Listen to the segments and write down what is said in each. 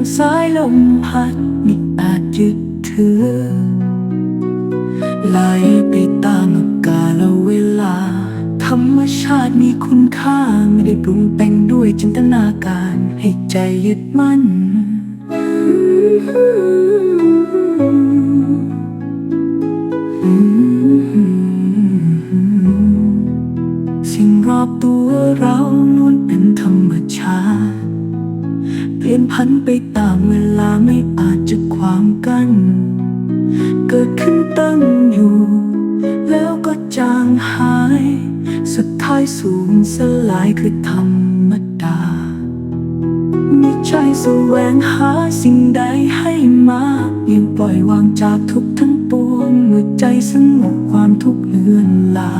งสายลมพัดมิอาจยึดถือไหลไปตามกาลเวลา ธรรมชาติมีคุณค่า ไม่ได้ปรุงแต่งด้วยจินตนาการ ให้ใจยึดมั่น พันไปตามเวลาไม่อาจจะความกัน เกิดขึ้นตั้งอยู่ แล้วก็จางหาย สุดท้ายสูญสลายคือธรรมดา ไม่ใช่แสวงหาสิ่งใดให้มาเพียงปล่อยวางจากทุกทั้งปวงเมื่อใจสงบความทุกข์เลือนลา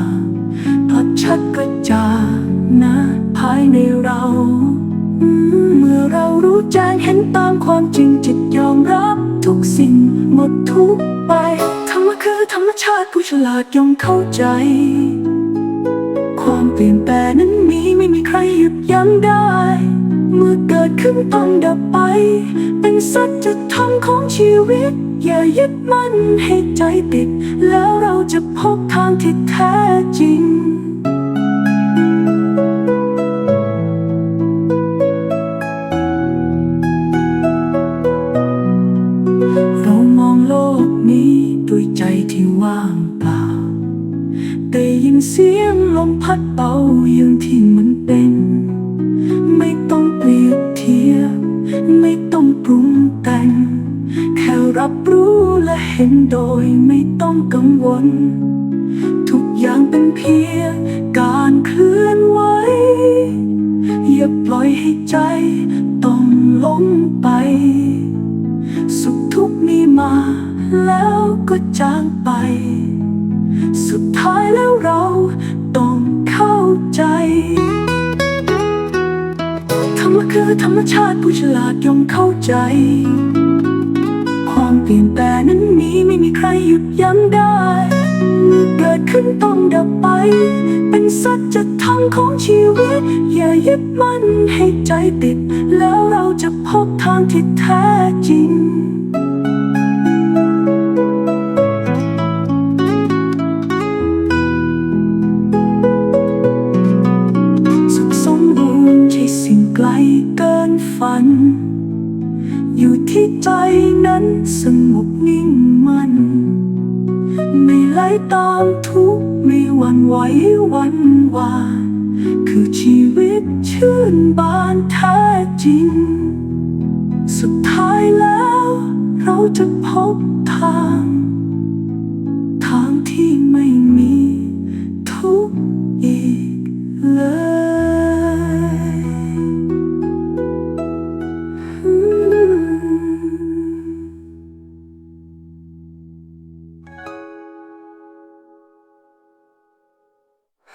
พลัดชัดกระจางนะภายในเรา อเรารู้แจ้งเห็นตามความจริงจิตยอมรับทุกสิ่งหมดทุกไป ธรรมะคือธรรมชาติผู้ฉลาดย่อมเข้าใจ ความเปลี่ยนแปลงนั้นมีไม่มีใครหยุดยั้งได้ เมื่อเกิดขึ้นต้องดับไป เป็นสัจธรรมของชีวิต อย่ายึดมั่นให้ใจติด แล้วเราจะพบทางที่แท้ ว่างเปล่าได้ยินเสียงลมพัดเบาอย่างที่มันเป็น ไม่ต้องเปรียบเทียบ ไม่ต้องปรุงแต่ง แค่รับรู้และเห็นโดยไม่ต้องกังวล ทุกอย่างเป็นเพียงการเคลื่อนไหว อย่าปล่อยให้ใจต้องหลงไป สุขทุกข์มีมา แล้วก็จางไป สุดท้ายแล้วเราต้องเข้าใจธรรมะคือธรรมชาติผู้ฉลาดย่อมเข้าใจ ความเปลี่ยนแปลงนั้นมีไม่มีใครหยุดยั้งได้เมื่อเกิดขึ้นต้องดับไป เป็นสัจธรรมของชีวิต อย่ายึดมั่นให้ใจติด แล้วเราจะพบทางที่แท้จริง เกินฝัน อยู่ที่ใจนั้นสงบนิ่งมัน ไม่ไหลตามทุกไม่หวั่นไหววันวาคือชีวิตชื่นบานแท้จริง สุดท้ายแล้วเราจะพบทาง